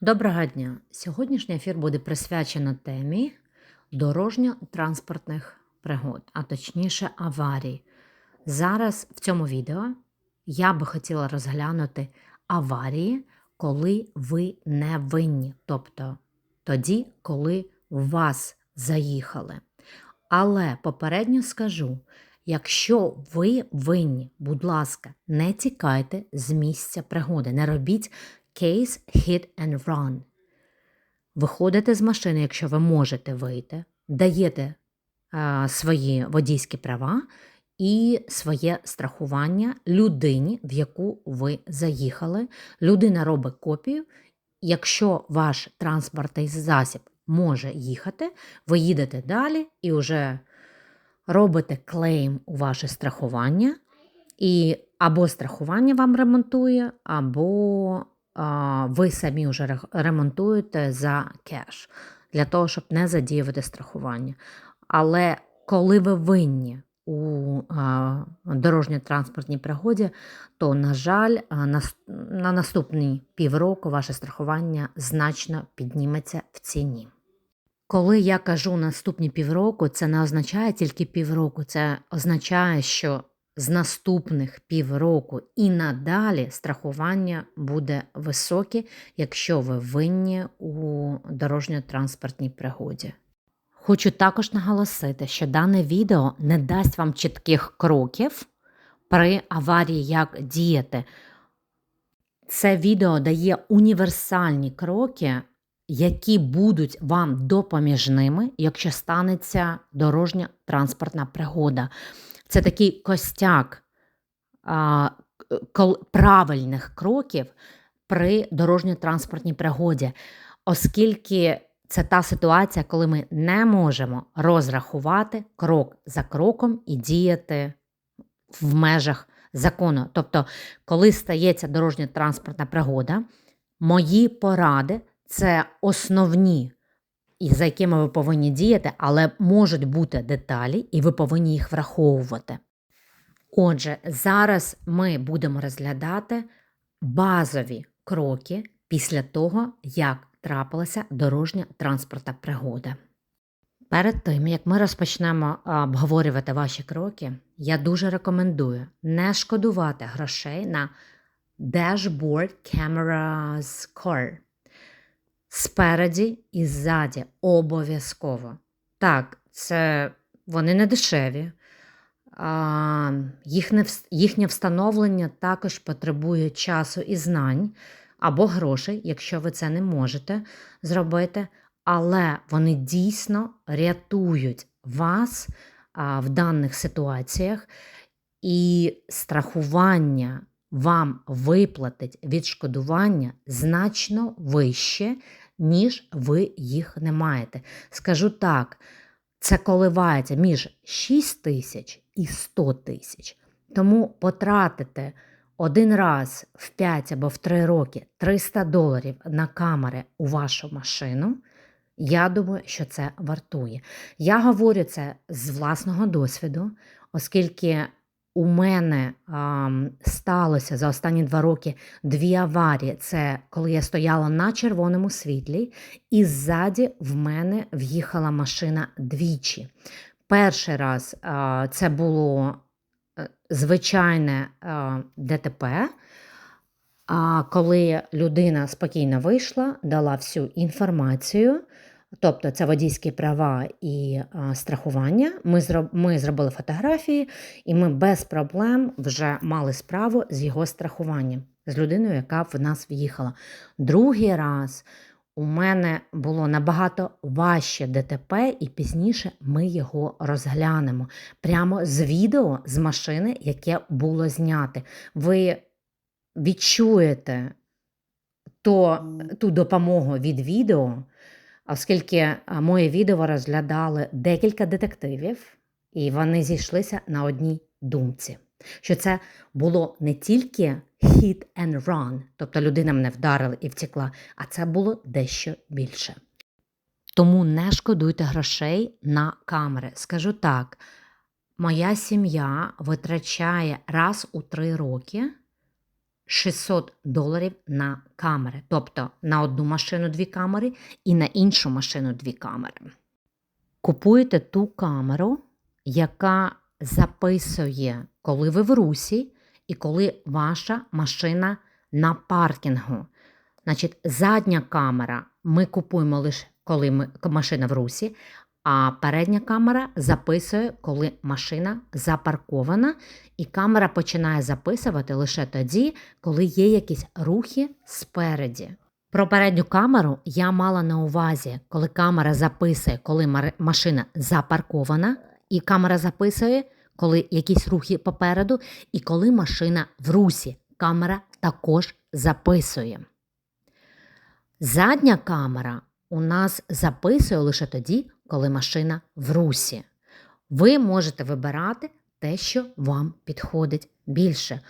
Доброго дня! Сьогоднішній ефір буде присвячено темі дорожньо-транспортних пригод, а точніше аварій. Зараз в цьому відео я би хотіла розглянути аварії, коли ви не винні, тобто тоді, коли вас заїхали. Але попередньо скажу: якщо ви винні, будь ласка, не тікайте з місця пригоди, не робіть case hit and run. Виходите з машини, якщо ви можете вийти, даєте а, свої водійські права і своє страхування людині, в яку ви заїхали. Людина робить копію. Якщо ваш транспортний засіб може їхати, ви їдете далі і вже робите клейм у ваше страхування, і або страхування вам ремонтує, або ви самі вже ремонтуєте за кеш для того, щоб не задіювати страхування. Але коли ви винні у дорожньо-транспортній пригоді, то, на жаль, на наступні півроку ваше страхування значно підніметься в ціні. Коли я кажу наступні півроку, це не означає тільки півроку, це означає, що з наступних півроку і надалі страхування буде високе, якщо ви винні у дорожньо-транспортній пригоді. Хочу також наголосити, що дане відео не дасть вам чітких кроків при аварії, як діяти. Це відео дає універсальні кроки, які будуть вам допоміжними, якщо станеться дорожня транспортна пригода. Це такий костяк а, правильних кроків при дорожньо-транспортній пригоді, оскільки це та ситуація, коли ми не можемо розрахувати крок за кроком і діяти в межах закону. Тобто, коли стається дорожньо-транспортна пригода, мої поради це основні, і за якими ви повинні діяти, але можуть бути деталі, і ви повинні їх враховувати. Отже, зараз ми будемо розглядати базові кроки після того, як трапилася дорожня транспортна пригода. Перед тим, як ми розпочнемо обговорювати ваші кроки, я дуже рекомендую не шкодувати грошей на Dashboard Cameras Car. Спереді і ззаді обов'язково. Так, це вони не дешеві. А, їхнє, їхнє встановлення також потребує часу і знань або грошей, якщо ви це не можете зробити, але вони дійсно рятують вас а, в даних ситуаціях, і страхування вам виплатить відшкодування значно вище, ніж ви їх не маєте. Скажу так, це коливається між 6 тисяч і 100 тисяч. Тому потратити один раз в 5 або в 3 роки 300 доларів на камери у вашу машину. Я думаю, що це вартує. Я говорю це з власного досвіду, оскільки у мене ам, сталося за останні два роки дві аварії. Це коли я стояла на червоному світлі, і ззаді в мене в'їхала машина двічі. Перший раз а, це було е, звичайне а, ДТП. А коли людина спокійно вийшла, дала всю інформацію, тобто це водійські права і а, страхування, ми, зроб, ми зробили фотографії, і ми без проблем вже мали справу з його страхуванням, з людиною, яка в нас в'їхала. Другий раз у мене було набагато важче ДТП, і пізніше ми його розглянемо прямо з відео з машини, яке було зняте. Ви відчуєте то, ту допомогу від відео, оскільки моє відео розглядали декілька детективів, і вони зійшлися на одній думці. Що це було не тільки hit and run, тобто людина мене вдарила і втекла, а це було дещо більше. Тому не шкодуйте грошей на камери. Скажу так: моя сім'я витрачає раз у три роки 600 доларів на камери. Тобто на одну машину дві камери і на іншу машину дві камери. Купуєте ту камеру, яка записує, коли ви в русі і коли ваша машина на паркінгу. Значить, задня камера ми купуємо лише коли ми, машина в русі, а передня камера записує, коли машина запаркована, і камера починає записувати лише тоді, коли є якісь рухи спереді. Про передню камеру я мала на увазі, коли камера записує, коли машина запаркована, і камера записує, коли якісь рухи попереду, і коли машина в русі. Камера також записує. Задня камера у нас записує лише тоді, коли машина в русі. Ви можете вибирати те, що вам підходить більше.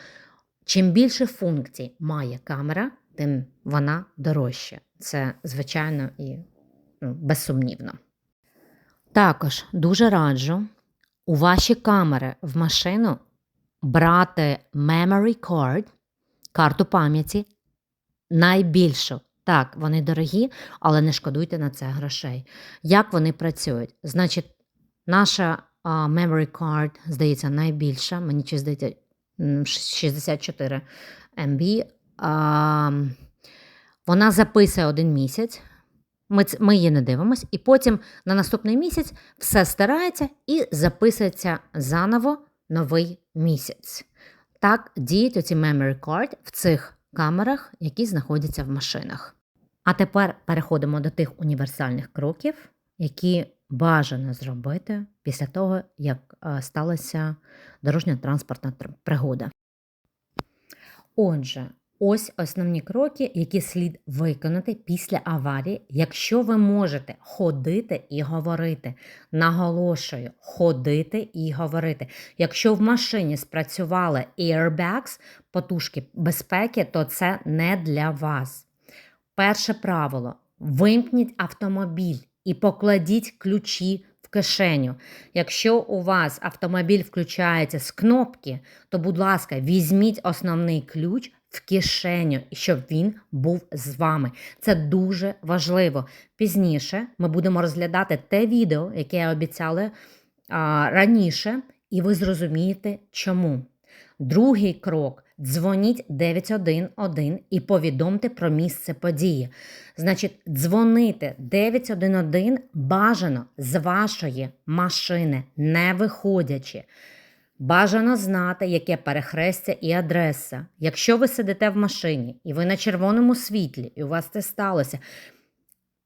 Чим більше функцій має камера, тим вона дорожча. Це, звичайно, і ну, безсумнівно. Також дуже раджу у ваші камери в машину брати memory card, карту пам'яті найбільшу. Так, вони дорогі, але не шкодуйте на це грошей. Як вони працюють? Значить, наша memory card, здається, найбільша, мені чи здається, 64 MB. Вона записує один місяць. Ми, ми її не дивимось, і потім на наступний місяць все стирається і записується заново новий місяць. Так діють оці memory card в цих камерах, які знаходяться в машинах. А тепер переходимо до тих універсальних кроків, які бажано зробити після того, як е, сталася дорожньо-транспортна пригода. Отже, ось основні кроки, які слід виконати після аварії, якщо ви можете ходити і говорити. Наголошую, ходити і говорити. Якщо в машині спрацювали airbags, потужки безпеки, то це не для вас. Перше правило: вимкніть автомобіль і покладіть ключі в кишеню. Якщо у вас автомобіль включається з кнопки, то, будь ласка, візьміть основний ключ в кишеню, щоб він був з вами. Це дуже важливо. Пізніше ми будемо розглядати те відео, яке я обіцяла а, раніше, і ви зрозумієте, чому. Другий крок дзвоніть 911 і повідомте про місце події. Значить, дзвонити 911 бажано з вашої машини, не виходячи. Бажано знати, яке перехрестя і адреса. Якщо ви сидите в машині і ви на червоному світлі, і у вас це сталося,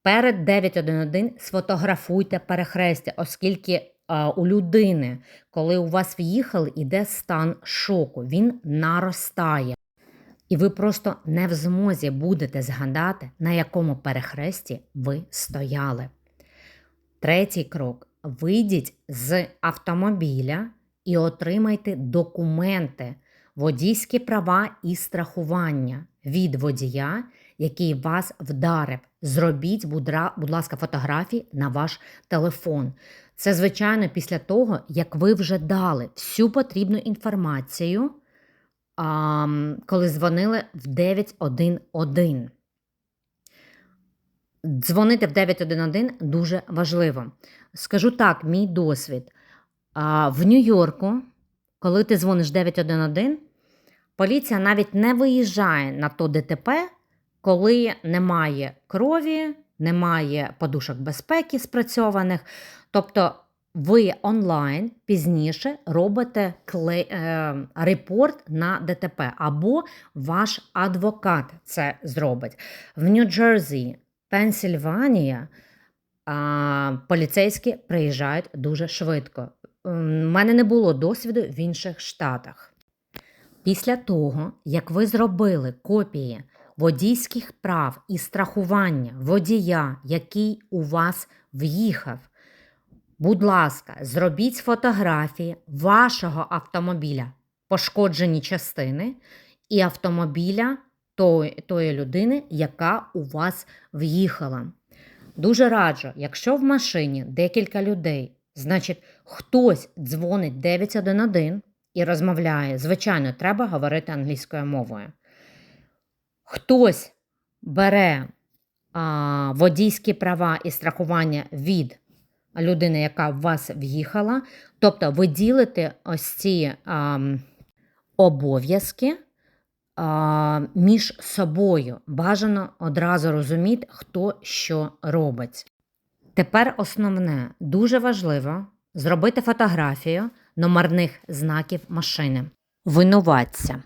перед 911 сфотографуйте перехрестя, оскільки а, у людини, коли у вас в'їхали, іде стан шоку, він наростає. І ви просто не в змозі будете згадати, на якому перехресті ви стояли. Третій крок: вийдіть з автомобіля і отримайте документи, водійські права і страхування від водія, який вас вдарив. Зробіть, будь ласка, фотографії на ваш телефон. Це, звичайно, після того, як ви вже дали всю потрібну інформацію, коли дзвонили в 911. Дзвонити в 911 дуже важливо. Скажу так, мій досвід. А, В Нью-Йорку, коли ти дзвониш 911, поліція навіть не виїжджає на то ДТП, коли немає крові, немає подушок безпеки спрацьованих. Тобто ви онлайн пізніше робите кле... е, репорт на ДТП, або ваш адвокат це зробить. В Нью-Джерсі, Пенсільванія поліцейські приїжджають дуже швидко. У мене не було досвіду в інших штатах. Після того, як ви зробили копії водійських прав і страхування водія, який у вас в'їхав, будь ласка, зробіть фотографії вашого автомобіля, пошкоджені частини, і автомобіля тої, тої людини, яка у вас в'їхала. Дуже раджу, якщо в машині декілька людей, значить хтось дзвонить 911 і розмовляє. Звичайно, треба говорити англійською мовою. хтось бере а, водійські права і страхування від людини, яка в вас в'їхала, тобто ви ділите ось ці а, обов'язки а, між собою. Бажано одразу розуміти, хто що робить. Тепер основне, дуже важливо зробити фотографію номерних знаків машини. Винуватця.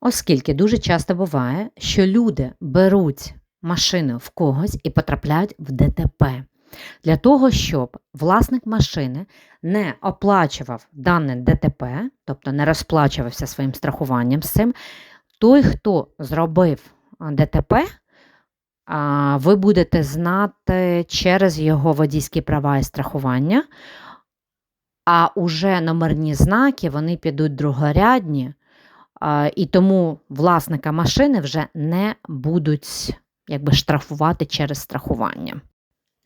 Оскільки дуже часто буває, що люди беруть машину в когось і потрапляють в ДТП. Для того, щоб власник машини не оплачував дане ДТП, тобто не розплачувався своїм страхуванням з цим, той, хто зробив ДТП, ви будете знати через його водійські права і страхування, а уже номерні знаки вони підуть другорядні, і тому власника машини вже не будуть якби, штрафувати через страхування.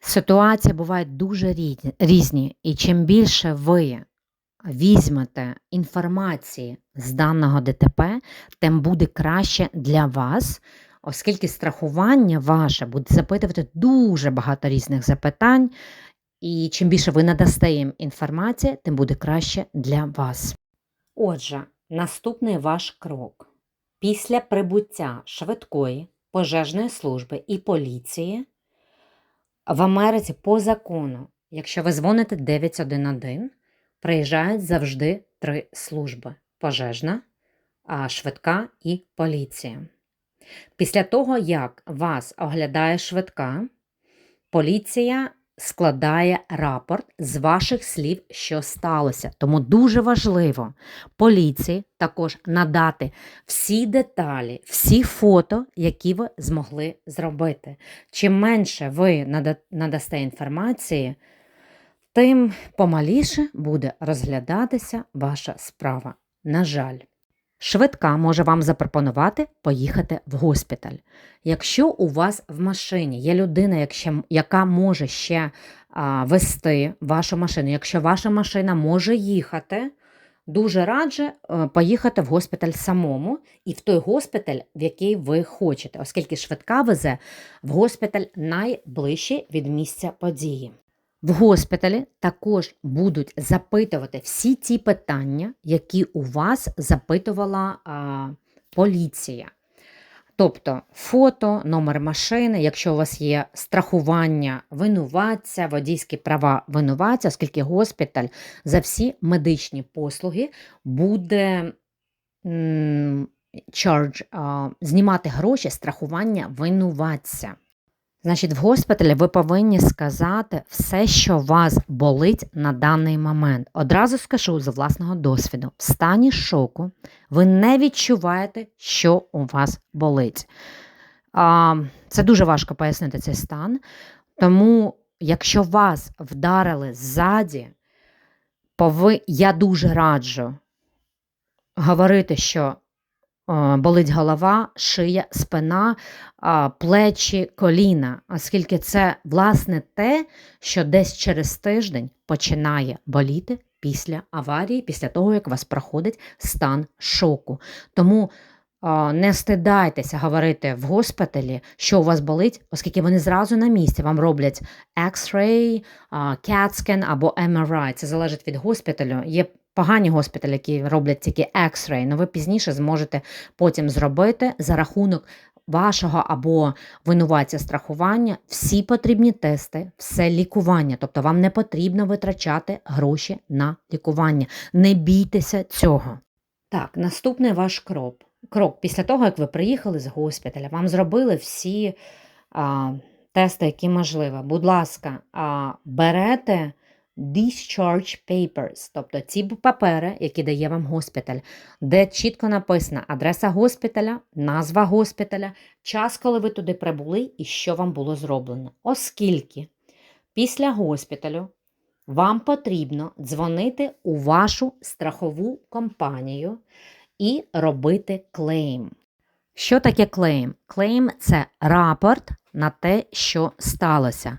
Ситуації бувають дуже різні, і чим більше ви візьмете інформації з даного ДТП, тим буде краще для вас, оскільки страхування ваше буде запитувати дуже багато різних запитань, і чим більше ви надасте їм інформації, тим буде краще для вас. Отже, наступний ваш крок. Після прибуття швидкої пожежної служби і поліції в Америці по закону, якщо ви дзвоните 911, приїжджають завжди три служби: пожежна, швидка і поліція. Після того, як вас оглядає швидка, поліція складає рапорт з ваших слів, що сталося. Тому дуже важливо поліції також надати всі деталі, всі фото, які ви змогли зробити. Чим менше ви надасте інформації, тим помаліше буде розглядатися ваша справа. На жаль, швидка може вам запропонувати поїхати в госпіталь. Якщо у вас в машині є людина, яка може ще а, вести вашу машину, якщо ваша машина може їхати, дуже раджу е, поїхати в госпіталь самому і в той госпіталь, в який ви хочете, оскільки швидка везе в госпіталь найближчий від місця події. В госпіталі також будуть запитувати всі ті питання, які у вас запитувала а, поліція. Тобто фото, номер машини, якщо у вас є страхування винуватця, водійські права винуватця, оскільки госпіталь за всі медичні послуги буде charge, знімати гроші страхування винуватця. Значить, в госпіталі ви повинні сказати все, що вас болить на даний момент. Одразу скажу з власного досвіду: в стані шоку ви не відчуваєте, що у вас болить. Це дуже важко пояснити цей стан. Тому, якщо вас вдарили ззаді, я дуже раджу говорити, що болить голова, шия, спина, плечі, коліна, оскільки це власне те, що десь через тиждень починає боліти після аварії, після того, як у вас проходить стан шоку. Тому не стидайтеся говорити в госпіталі, що у вас болить, оскільки вони зразу на місці вам роблять X-ray, CAT-scan або MRI. Це залежить від госпіталю. Є погані госпіталі, які роблять тільки X-ray, але ви пізніше зможете потім зробити за рахунок вашого або винуватця страхування всі потрібні тести, все лікування. Тобто вам не потрібно витрачати гроші на лікування. Не бійтеся цього. Так, наступний ваш крок. Крок після того, як ви приїхали з госпіталя, вам зробили всі а, тести, які можливо. Будь ласка, а, берете discharge papers, тобто ці папери, які дає вам госпіталь, де чітко написана адреса госпіталя, назва госпіталя, час, коли ви туди прибули і що вам було зроблено. Оскільки після госпіталю вам потрібно дзвонити у вашу страхову компанію і робити клейм. Що таке клейм? Клейм це рапорт на те, що сталося.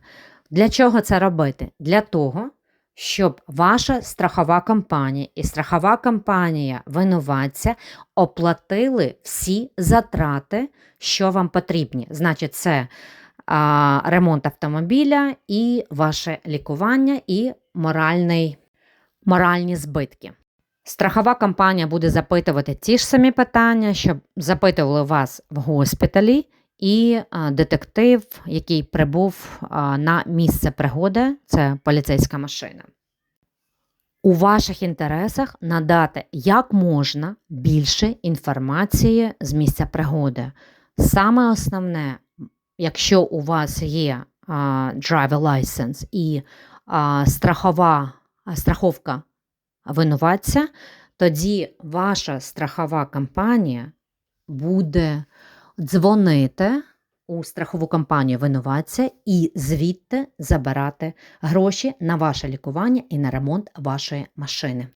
Для чого це робити? Для того, щоб ваша страхова компанія і страхова компанія винуватця оплатили всі затрати, що вам потрібні. Значить, це а, ремонт автомобіля і ваше лікування, і моральний, моральні збитки. Страхова компанія буде запитувати ті ж самі питання, щоб запитували вас в госпіталі, і детектив, який прибув на місце пригоди, це поліцейська машина. У ваших інтересах надати як можна більше інформації з місця пригоди. Саме основне, якщо у вас є driver license і страхова, страховка винуватця, тоді ваша страхова компанія буде дзвонити у страхову компанію винуватця і звідти забирати гроші на ваше лікування і на ремонт вашої машини.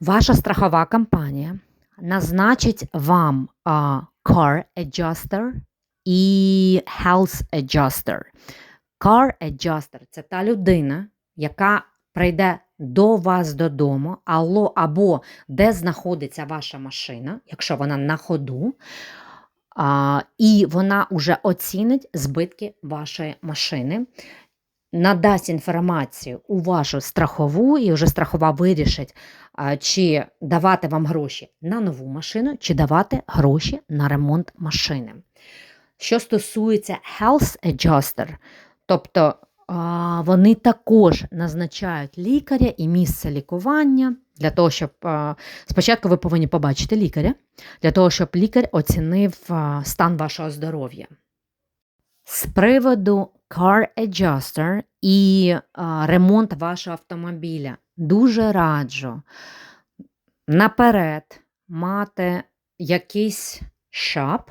Ваша страхова компанія назначить вам а, car adjuster і health adjuster. Car adjuster – це та людина, яка прийде до вас додому, або де знаходиться ваша машина, якщо вона на ходу, і вона вже оцінить збитки вашої машини, надасть інформацію у вашу страхову, і вже страхова вирішить, чи давати вам гроші на нову машину, чи давати гроші на ремонт машини. Що стосується health adjuster, тобто вони також назначають лікаря і місце лікування для того, щоб спочатку ви повинні побачити лікаря, для того, щоб лікар оцінив стан вашого здоров'я. З приводу car adjuster і ремонт вашого автомобіля дуже раджу наперед мати якийсь шап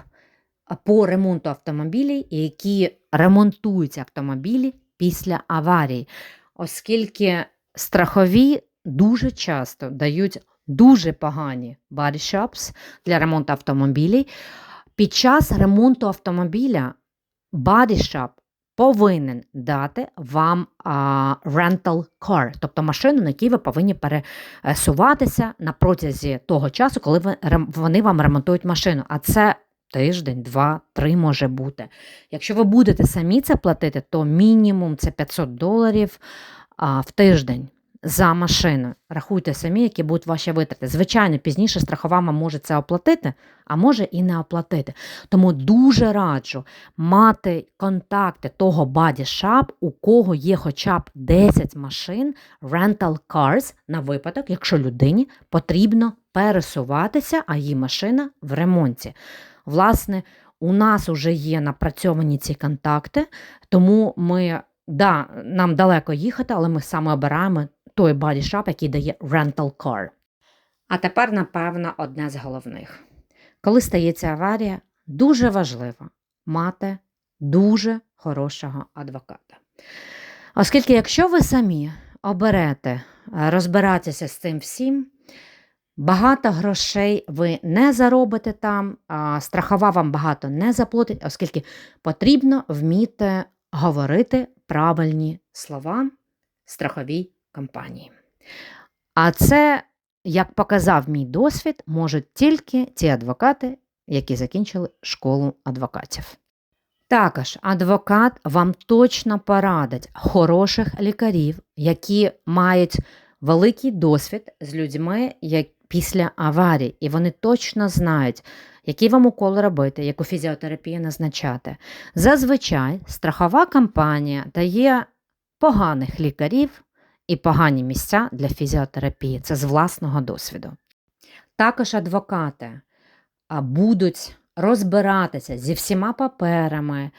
по ремонту автомобілів, які ремонтують автомобілі після аварії, оскільки страхові дуже часто дають дуже погані shops для ремонту автомобілів. Під час ремонту автомобіля shop повинен дати вам а, rental car, тобто машину, на якій ви повинні пересуватися на протязі того часу, коли ви, вони вам ремонтують машину. А це тиждень, два, три може бути. Якщо ви будете самі це платити, то мінімум це 500 доларів а, в тиждень за машину. Рахуйте самі, які будуть ваші витрати. Звичайно, пізніше страхова може це оплатити, а може і не оплатити. Тому дуже раджу мати контакти того shop, у кого є хоча б 10 машин rental cars на випадок, якщо людині потрібно пересуватися, а її машина в ремонті. Власне, у нас вже є напрацьовані ці контакти, тому ми, да, нам далеко їхати, але ми саме обираємо той бодішап, який дає rental car. А тепер, напевно, одне з головних. Коли стається аварія, дуже важливо мати дуже хорошого адвоката. Оскільки, якщо ви самі оберете е, розбиратися з цим всім, Багато грошей ви не заробите там, а страхова вам багато не заплатить, оскільки потрібно вміти говорити правильні слова страховій компанії. А це, як показав мій досвід, можуть тільки ті адвокати, які закінчили школу адвокатів. Також адвокат вам точно порадить хороших лікарів, які мають великий досвід з людьми, які після аварії, і вони точно знають, які вам уколи робити, яку фізіотерапію назначати. Зазвичай страхова компанія дає поганих лікарів і погані місця для фізіотерапії. Це з власного досвіду. Також адвокати будуть розбиратися зі всіма паперами.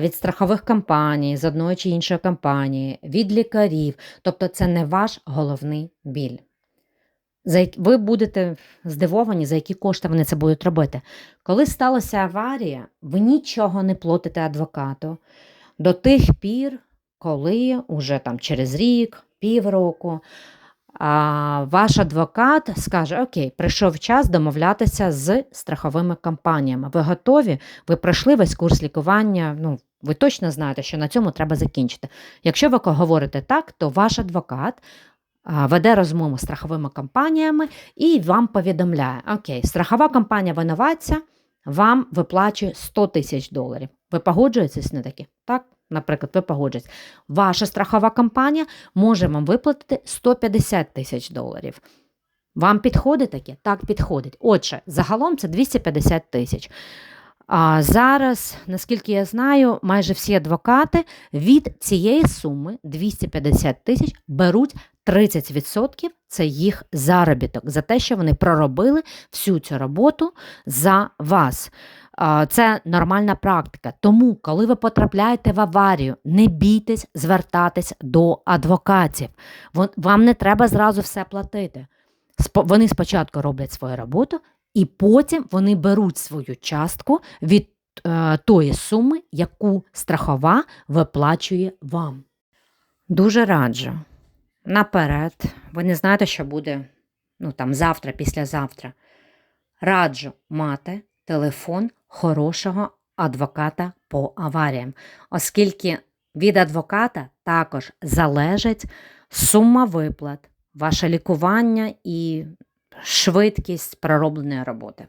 Від страхових компаній, з одної чи іншої компанії, від лікарів, тобто це не ваш головний біль. Ви будете здивовані, за які кошти вони це будуть робити. Коли сталася аварія, ви нічого не платите адвокату до тих пір, коли уже там через рік, півроку, а, ваш адвокат скаже: Окей, прийшов час домовлятися з страховими компаніями. Ви готові? Ви пройшли весь курс лікування. Ну, ви точно знаєте, що на цьому треба закінчити. Якщо ви говорите так, то ваш адвокат веде розмову з страховими компаніями і вам повідомляє: Окей, страхова компанія винуватця вам виплачує 100 тисяч доларів. Ви погоджуєтесь на таке? Наприклад, ви погоджуєтесь. Ваша страхова компанія може вам виплатити 150 тисяч доларів. Вам підходить таке? Так, підходить. Отже, загалом це 250 тисяч. А зараз, наскільки я знаю, майже всі адвокати від цієї суми 250 тисяч беруть 30% це їх заробіток за те, що вони проробили всю цю роботу за вас. Це нормальна практика. Тому, коли ви потрапляєте в аварію, не бійтесь звертатись до адвокатів. Вам не треба зразу все платити. Вони спочатку роблять свою роботу, і потім вони беруть свою частку від е, тої суми, яку страхова виплачує вам. Дуже раджу. Наперед, ви не знаєте, що буде ну, там, завтра, післязавтра. Раджу мати телефон хорошого адвоката по аваріям, оскільки від адвоката також залежить сума виплат, ваше лікування і швидкість проробленої роботи.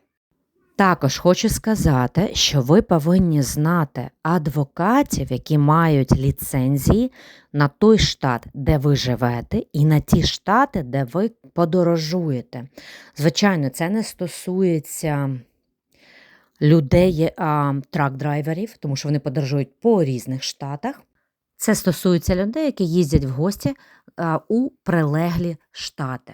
Також хочу сказати, що ви повинні знати адвокатів, які мають ліцензії на той штат, де ви живете, і на ті штати, де ви подорожуєте. Звичайно, це не стосується людей, а, трак-драйверів, тому що вони подорожують по різних штатах. Це стосується людей, які їздять в гості а, у прилеглі штати.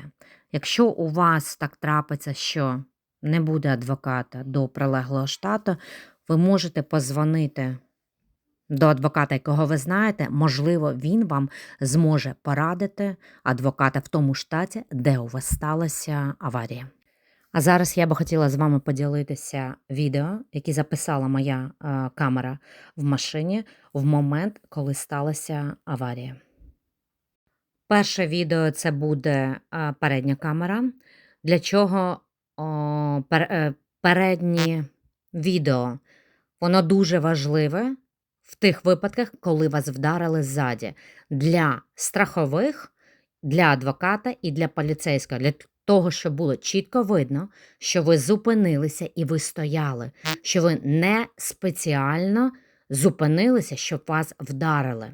Якщо у вас так трапиться, що не буде адвоката до прилеглого штату, ви можете позвонити до адвоката, якого ви знаєте. Можливо, він вам зможе порадити адвоката в тому штаті, де у вас сталася аварія. А зараз я би хотіла з вами поділитися відео, яке записала моя е, камера в машині в момент, коли сталася аварія. Перше відео це буде е, передня камера. Для чого е, переднє відео? Воно дуже важливе в тих випадках, коли вас вдарили ззаді. Для страхових, для адвоката і для поліцейського. Для того, щоб було чітко видно, що ви зупинилися і ви стояли, що ви не спеціально зупинилися, щоб вас вдарили.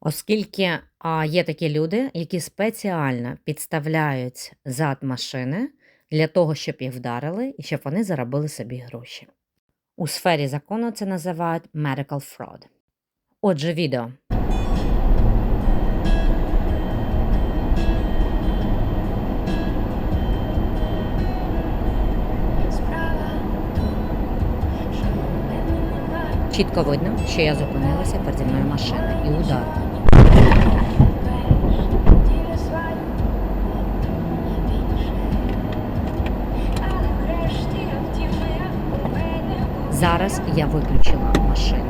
Оскільки а, є такі люди, які спеціально підставляють зад машини для того, щоб їх вдарили і щоб вони заробили собі гроші. У сфері закону це називають medical fraud. Отже, відео. Чітко видно, що я зупинилася переді мною машина і удар. Зараз я виключила машину,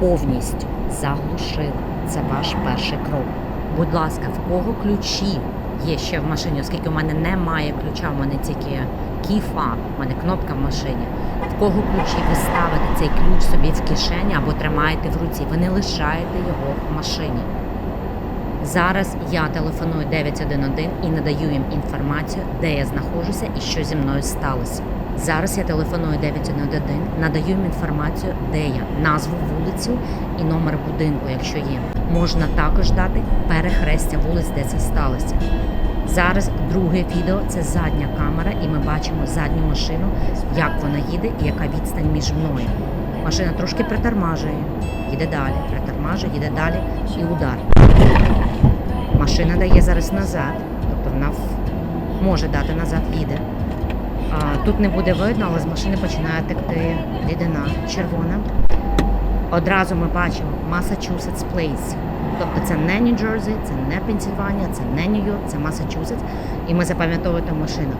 повністю заглушила. Це ваш перший крок. Будь ласка, в кого ключі є ще в машині, оскільки у мене немає ключа, у мене тільки кіфа, у мене кнопка в машині. В кого ключі ви ставите цей ключ собі в кишені або тримаєте в руці, ви не лишаєте його в машині. Зараз я телефоную 911 і надаю їм інформацію, де я знаходжуся і що зі мною сталося. Зараз я телефоную 911, надаю їм інформацію, де я, назву вулицю і номер будинку, якщо є. Можна також дати перехрестя вулиць, де це сталося. Зараз друге відео це задня камера, і ми бачимо задню машину, як вона їде і яка відстань між мною. Машина трошки притормажує, їде далі, притормажує, їде далі і удар. Машина дає зараз назад, тобто вона може дати назад, їде. Тут не буде видно, але з машини починає текти рідина червона. Одразу ми бачимо Massachusetts Place. Тобто це не Нью-Джерсі, це не Пенсільванія, це не Нью-Йорк, це Масачусетс. І ми запам'ятовуємо машину.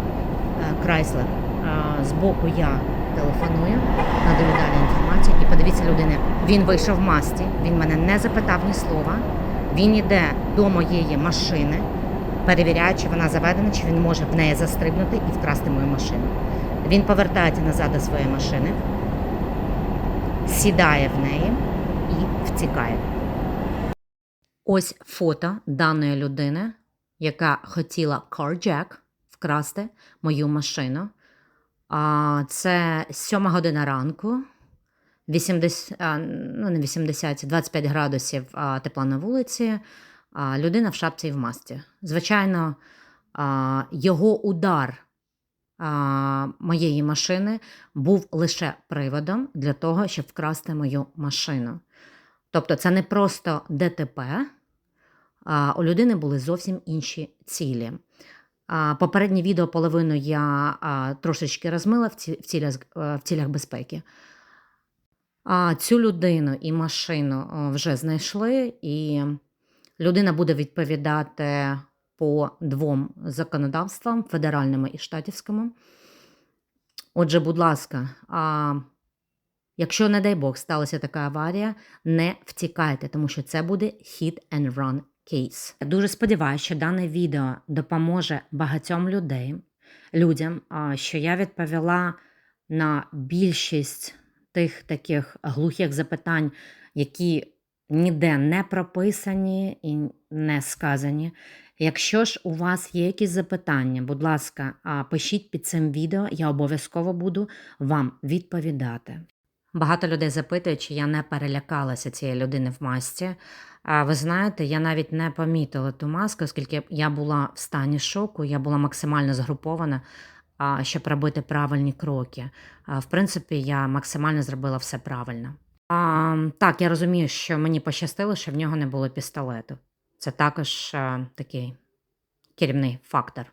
Крайслер. Е, Збоку я телефоную, надаю далі інформацію. І подивіться, людини, він вийшов в масті, він мене не запитав ні слова. Він йде до моєї машини, перевіряє, чи вона заведена, чи він може в неї застрибнути і вкрасти мою машину. Він повертається назад до своєї машини, сідає в неї і втікає. Ось фото даної людини, яка хотіла carjack, вкрасти мою машину. Це 7 година ранку, 80, а, ну не 80, 25 градусів тепла на вулиці, людина в шапці і в масці. Звичайно, його удар моєї машини був лише приводом для того, щоб вкрасти мою машину. Тобто, це не просто ДТП, а у людини були зовсім інші цілі. Попереднє відео половину я трошечки розмила в, цілях, е, в цілях безпеки. А, цю людину і машину е, вже знайшли, і людина буде відповідати по двом законодавствам федеральному і штатівському. Отже, будь ласка, якщо, не дай Бог, сталася така аварія, не втікайте, тому що це буде hit and run кейс. Я дуже сподіваюся, що дане відео допоможе багатьом людей, людям, що я відповіла на більшість тих таких глухих запитань, які ніде не прописані і не сказані. Якщо ж у вас є якісь запитання, будь ласка, пишіть під цим відео, я обов'язково буду вам відповідати. Багато людей запитують, чи я не перелякалася цієї людини в масці. А ви знаєте, я навіть не помітила ту маску, оскільки я була в стані шоку, я була максимально згрупована, щоб робити правильні кроки. В принципі, я максимально зробила все правильно. А, так, я розумію, що мені пощастило, що в нього не було пістолету. Це також а, такий керівний фактор.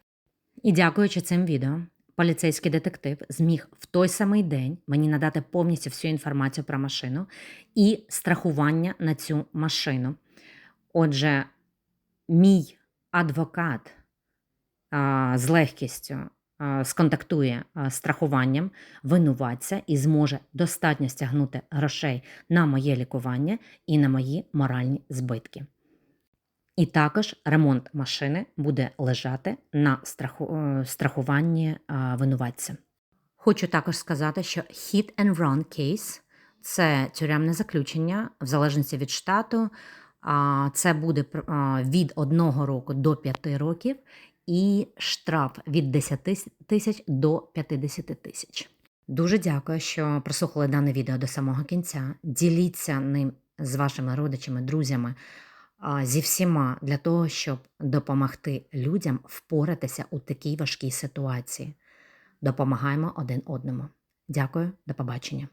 І дякуючи цим відео, поліцейський детектив зміг в той самий день мені надати повністю всю інформацію про машину і страхування на цю машину. Отже, мій адвокат а, з легкістю а, сконтактує з страхуванням винуватця і зможе достатньо стягнути грошей на моє лікування і на мої моральні збитки. І також ремонт машини буде лежати на страху, е, страхуванні винуватця. Хочу також сказати, що hit and run case – це тюремне заключення в залежності від штату. Це буде від 1 року до 5 років і штраф від 10 тисяч до 50 тисяч. Дуже дякую, що прослухали дане відео до самого кінця. Діліться ним з вашими родичами, друзями зі всіма для того, щоб допомогти людям впоратися у такій важкій ситуації. Допомагаємо один одному. Дякую, до побачення.